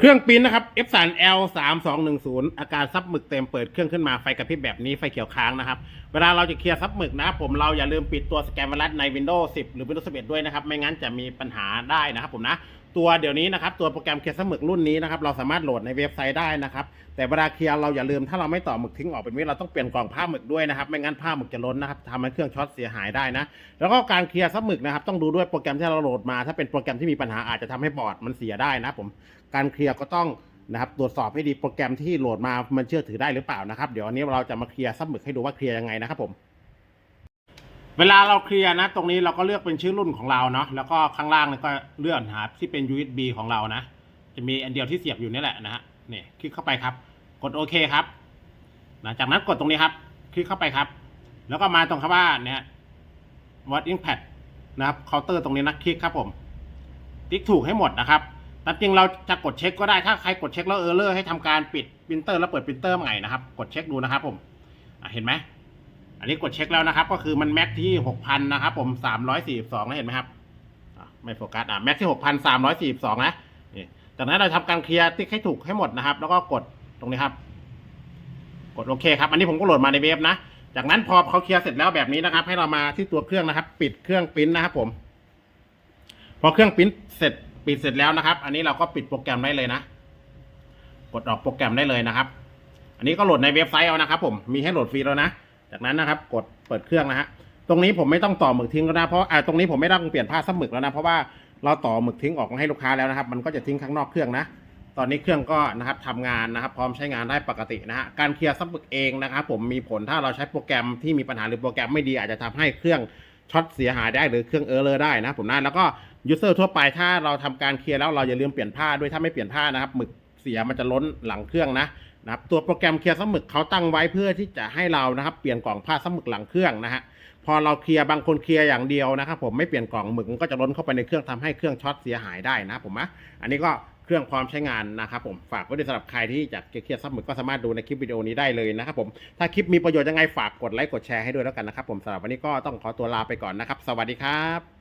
เครื่องปิ้นนะครับ F 3 L 3 2 1 0อาการซับหมึกเต็มเปิดเครื่องขึ้นมาไฟกระพริบแบบนี้ไฟเขียวค้างนะครับ เวลาเราจะเคลียร์ซับหมึกนะครับผมเราอย่าลืมปิดตัวสแกนไวรัสใน Windows 10 หรือ Windows 11 ด้วยนะครับ ไม่งั้นจะมีปัญหาได้นะครับผมนะ ตัวเดี๋ยวนี้นะครับตัวโปรแกรมเคลียร์ซับหมึกรุ่นนี้นะครับเราสามารถโหลดในเว็บไซต์ได้นะครับแต่เวลาเคลียร์เราอย่าลืมถ้าเราไม่ต่อหมึกทิ้งออกเป็นวิเราต้องเปลี่ยนกล่องผ้าหมึกด้วยนะครับไม่งั้นผ้าหมึกจะล้นนะครับทำให้เครื่องช็อตเสียหายได้นะแล้วก็การเคลียร์ซับหมึกนะครับต้องดูด้วยโปรแกรมที่เราโหลดมา ถ้าเป็นโปรแกรมที่มีปัญหาอาจจะทำให้บอร์ดมันเสียได้นะผมการเคลียร์ก็ต้องนะครับตรวจสอบให้ดีโปรแกรมที่โหลดมามันเชื่อถือได้หรือเปล่านะครับเดี๋ยววันนี้เราจะมาเคลียร์ซับหมึกให้ดูว่าเคลียร์ยังไงนะครับผม เวลาเราเคลียร์นะ ตรงนี้เราก็เลือกเป็นชื่อรุ่นของเราเนาะแล้วก็ข้างล่างเนี่ยก็เลื่อนหาที่เป็น USB ของเรานะ จะมีอันเดียวที่เสียบอยู่นี่แหละนะฮะนี่คลิกเข้าไปครับ กดโอเคครับหลังจากนั้นกดตรงนี้ครับ คลิกเข้าไปครับ แล้วก็มาตรงคำว่าเนี่ย What Impact นะครับเคาน์เตอร์ตรงนี้นะคลิกครับผม ติ๊กถูกให้หมดนะครับตามจริงเราจะกดเช็คก็ได้ถ้าใครกดเช็คแล้วเออร์เลอร์ให้ทำการปิดปรินเตอร์แล้วเปิดปรินเตอร์ใหม่นะครับ กดเช็คดูนะครับผมเห็นไหม อันนี้กดเช็คแล้วนะครับ ก็คือมันแม็กที่หกพันนะครับ ผมสามร้อยสี่สิบสองนะเห็นไหมครับไม่โฟกัสอะแม็กที่หกพันสามร้อยสี่สิบสองนะนี่จากนั้นเราทำการเคลียร์ติ๊กให้ถูกให้หมดนะครับ แล้วก็กดตรงนี้ครับ กดโอเคครับ อันนี้ผมก็โหลดมาในเว็บนะ จากนั้นพอเขาเคลียร์เสร็จแล้วแบบนี้นะครับ ให้เรามาที่ตัวเครื่องนะครับ ปิดเครื่องปิ้นนะครับ ผม พอเครื่องปิ้นเสร็จปิดเสร็จแล้วนะครับ อันนี้เราก็ปิดโปรแกรมได้เลยนะ กดออกโปรแกรมได้เลยนะครับ อันนี้ก็โหลดในเว็บไซต์เอานะครับ ผมมีให้โหลดฟรีแล้วนะ จากนั้นนะครับ กดเปิดเครื่องนะฮะตรงนี้ผมไม่ต้องต่อหมึกทิ้งแล้วนะเพราะอ่าตรงนี้ผมไม่ต้องเปลี่ยนผ้าซับหมึกแล้วนะเพราะว่าเราต่อหมึกทิ้งออกมาให้ลูกค้าแล้วนะครับ มันก็จะทิ้งข้างนอกเครื่องนะ ตอนนี้เครื่องก็นะครับทำงานนะครับ พร้อมใช้งานได้ปกตินะฮะการเคลียร์ซับหมึกเองนะครับ ผมมีผลถ้าเราใช้โปรแกรมที่มีปัญหาหรือโปรแกรมไม่ดีอาจจะทำให้เครื่องช็อตเสียหายได้หรือเครื่องเออร์เลอร์ได้นะผมนะแล้วก็ยูเซอร์ทั่วไปถ้าเราทำการเคลียร์แล้วเราอย่าลืมเปลี่ยนผ้าด้วยถ้าไม่เปลี่ยนผ้านะครับหมึกเสียมันจะล้นหลังเครื่องนะ นะครับตัวโปรแกรมเคลียร์ซับมึกเขาตั้งไว้เพื่อที่จะให้เรานะครับ เปลี่ยนกล่องผ้าซับมึกหลังเครื่องนะฮะพอเราเคลียร์บางคนเคลียร์อย่างเดียวนะครับ ผมไม่เปลี่ยนกล่องหมึกมันก็จะล้นเข้าไปในเครื่องทำให้เครื่องช็อตเสียหายได้นะผมนะอันนี้ก็เครื่องพร้อมใช้งานนะครับผมฝากไว้ด้วยสำหรับใครที่จะเคลียร์ซับหมึกก็สามารถดูในคลิปวิดีโอนี้ได้เลยนะครับผมถ้าคลิปมีประโยชน์ยังไงฝากกดไลค์กดแชร์ให้ด้วยแล้วกันนะครับผมสำหรับวันนี้ก็ต้องขอตัวลาไปก่อนนะครับ สวัสดีครับ